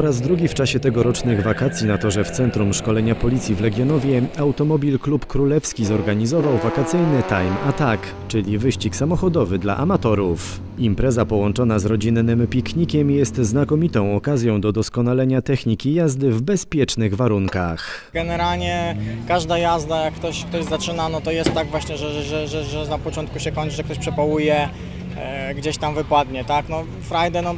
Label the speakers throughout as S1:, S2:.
S1: Po raz drugi w czasie tegorocznych wakacji na torze w Centrum Szkolenia Policji w Legionowie Automobil Klub Królewski zorganizował wakacyjny Time Attack, czyli wyścig samochodowy dla amatorów. Impreza połączona z rodzinnym piknikiem jest znakomitą okazją do doskonalenia techniki jazdy w bezpiecznych warunkach.
S2: Generalnie każda jazda, jak ktoś, ktoś zaczyna, no to jest tak właśnie, że, że, że, że na początku się kończy, że ktoś przepałuje, e, gdzieś tam wypadnie, tak? No Friday, no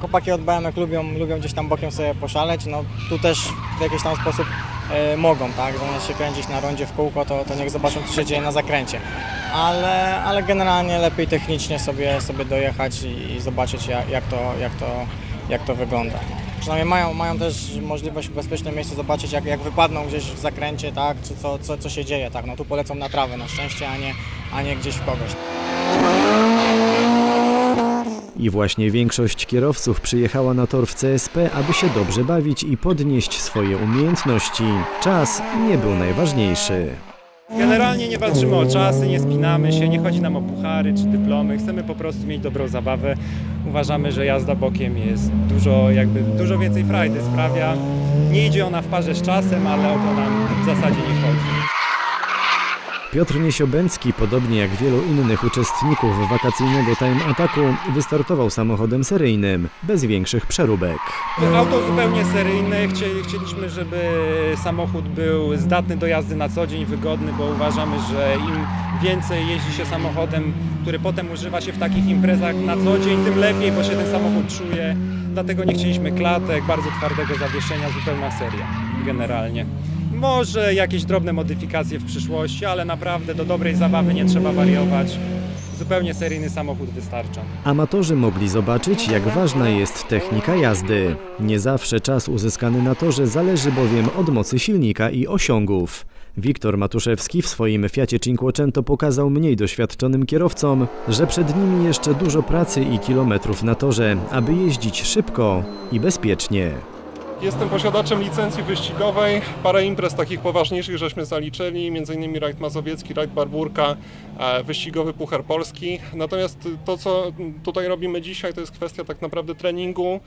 S2: chłopaki od BMX lubią, lubią gdzieś tam bokiem sobie poszaleć, no tu też w jakiś tam sposób e, mogą, tak? Zamiast się kręcić na rondzie w kółko, to, to niech zobaczą, co się dzieje na zakręcie. Ale, ale generalnie lepiej technicznie sobie, sobie dojechać i, i zobaczyć, jak, jak, to, jak, to, jak to wygląda. Przynajmniej mają, mają też możliwość w bezpiecznym miejscu zobaczyć, jak, jak wypadną gdzieś w zakręcie, tak, czy co, co, co się dzieje. Tak. No tu polecą na trawę na szczęście, a nie, a nie gdzieś w kogoś.
S1: I właśnie większość kierowców przyjechała na tor w CSP, aby się dobrze bawić i podnieść swoje umiejętności. Czas nie był najważniejszy.
S3: Generalnie nie walczymy o czasy, nie spinamy się, nie chodzi nam o puchary czy dyplomy. Chcemy po prostu mieć dobrą zabawę. Uważamy, że jazda bokiem jest dużo, jakby dużo więcej frajdy sprawia. Nie idzie ona w parze z czasem, ale o to nam w zasadzie nie chodzi.
S1: Piotr Niesiobęcki, podobnie jak wielu innych uczestników wakacyjnego time ataku, wystartował samochodem seryjnym, bez większych przeróbek.
S3: Auto zupełnie seryjne. Chcieli, chcieliśmy, żeby samochód był zdatny do jazdy na co dzień, wygodny, bo uważamy, że im więcej jeździ się samochodem, który potem używa się w takich imprezach na co dzień, tym lepiej, bo się ten samochód czuje. Dlatego nie chcieliśmy klatek, bardzo twardego zawieszenia, zupełna seria generalnie. Może jakieś drobne modyfikacje w przyszłości, ale naprawdę do dobrej zabawy nie trzeba wariować. Zupełnie seryjny samochód wystarcza.
S1: Amatorzy mogli zobaczyć, jak ważna jest technika jazdy. Nie zawsze czas uzyskany na torze zależy bowiem od mocy silnika i osiągów. Wiktor Matuszewski w swoim Fiacie Cinquecento pokazał mniej doświadczonym kierowcom, że przed nimi jeszcze dużo pracy i kilometrów na torze, aby jeździć szybko i bezpiecznie.
S4: Jestem posiadaczem licencji wyścigowej. Parę imprez takich poważniejszych żeśmy zaliczyli, m.in. rajd mazowiecki, rajd Barburka, e, wyścigowy Puchar Polski. Natomiast to, co tutaj robimy dzisiaj, to jest kwestia tak naprawdę treningu.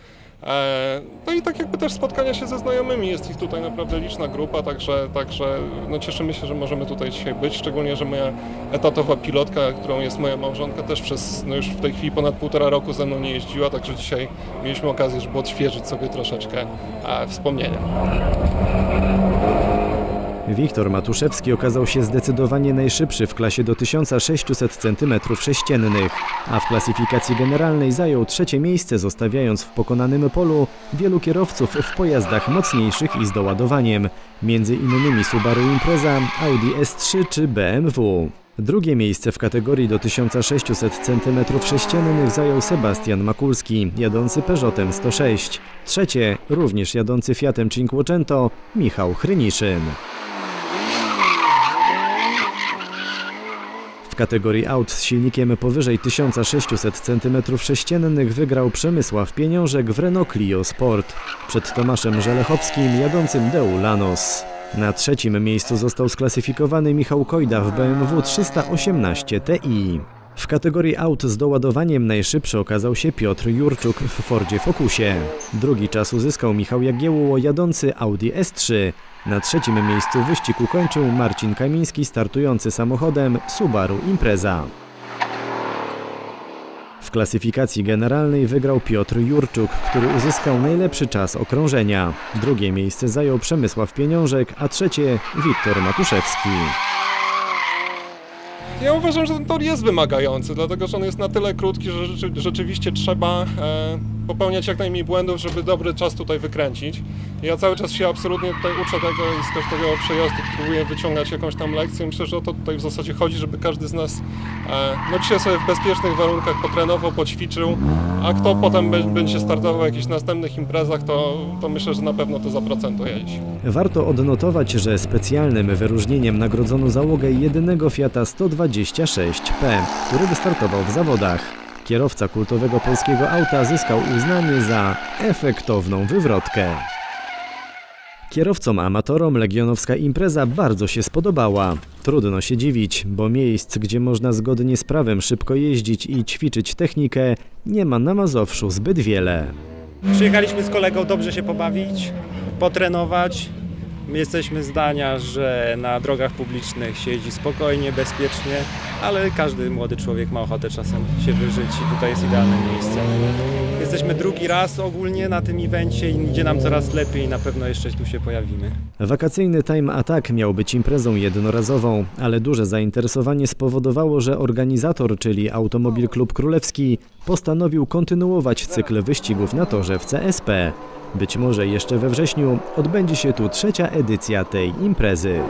S4: e, No i tak jakby też spotkania się ze znajomymi. Jest ich tutaj naprawdę liczna grupa, także, także no cieszymy się, że możemy tutaj dzisiaj być. Szczególnie, że moja etatowa pilotka, którą jest moja małżonka, też przez no już w tej chwili ponad półtora roku ze mną nie jeździła, także dzisiaj mieliśmy okazję, żeby odświeżyć sobie troszeczkę e, wspomnienia.
S1: Wiktor Matuszewski okazał się zdecydowanie najszybszy w klasie do 1600 cm3, a w klasyfikacji generalnej zajął trzecie miejsce, zostawiając w pokonanym polu wielu kierowców w pojazdach mocniejszych i z doładowaniem, między innymi Subaru Impreza, Audi S3 czy BMW. Drugie miejsce w kategorii do 1600 cm3 zajął Sebastian Makulski, jadący Peugeotem 106. Trzecie, również jadący Fiatem Cinquecento, Michał Chryniszyn. W kategorii aut z silnikiem powyżej 1600 cm3 wygrał Przemysław Pieniążek w Renault Clio Sport przed Tomaszem Żelechowskim jadącym Deu Lanos. Na trzecim miejscu został sklasyfikowany Michał Kojda w BMW 318 Ti. W kategorii aut z doładowaniem najszybszy okazał się Piotr Jurczuk w Fordzie Focusie. Drugi czas uzyskał Michał Jagiełło jadący Audi S3. Na trzecim miejscu wyścig ukończył Marcin Kamiński startujący samochodem Subaru Impreza. W klasyfikacji generalnej wygrał Piotr Jurczuk, który uzyskał najlepszy czas okrążenia. Drugie miejsce zajął Przemysław Pieniążek, a trzecie Wiktor Matuszewski.
S4: Ja uważam, że ten tor jest wymagający, dlatego że on jest na tyle krótki, że rzeczy, rzeczywiście trzeba e, popełniać jak najmniej błędów, żeby dobry czas tutaj wykręcić. Ja cały czas się absolutnie tutaj uczę tego i z każdego przejazdu próbuję wyciągać jakąś tam lekcję. Myślę, że o to tutaj w zasadzie chodzi, żeby każdy z nas e, no dzisiaj sobie w bezpiecznych warunkach potrenował, poćwiczył, a kto potem będzie startował w jakichś następnych imprezach, to, to myślę, że na pewno to zaprocentuje dziś.
S1: Warto odnotować, że specjalnym wyróżnieniem nagrodzono załogę jedynego Fiata 126P, który wystartował w zawodach. Kierowca kultowego polskiego auta zyskał uznanie za efektowną wywrotkę. Kierowcom amatorom legionowska impreza bardzo się spodobała. Trudno się dziwić, bo miejsc, gdzie można zgodnie z prawem szybko jeździć i ćwiczyć technikę, nie ma na Mazowszu zbyt wiele.
S3: Przyjechaliśmy z kolegą dobrze się pobawić, potrenować. My jesteśmy zdania, że na drogach publicznych się jeździ spokojnie, bezpiecznie, ale każdy młody człowiek ma ochotę czasem się wyżyć i tutaj jest idealne miejsce. Jesteśmy drugi raz ogólnie na tym evencie i idzie nam coraz lepiej na pewno jeszcze tu się pojawimy.
S1: Wakacyjny Time Attack miał być imprezą jednorazową, ale duże zainteresowanie spowodowało, że organizator, czyli Automobil Klub Królewski, postanowił kontynuować cykl wyścigów na torze w CSP. Być może jeszcze we wrześniu odbędzie się tu trzecia edycja tej imprezy.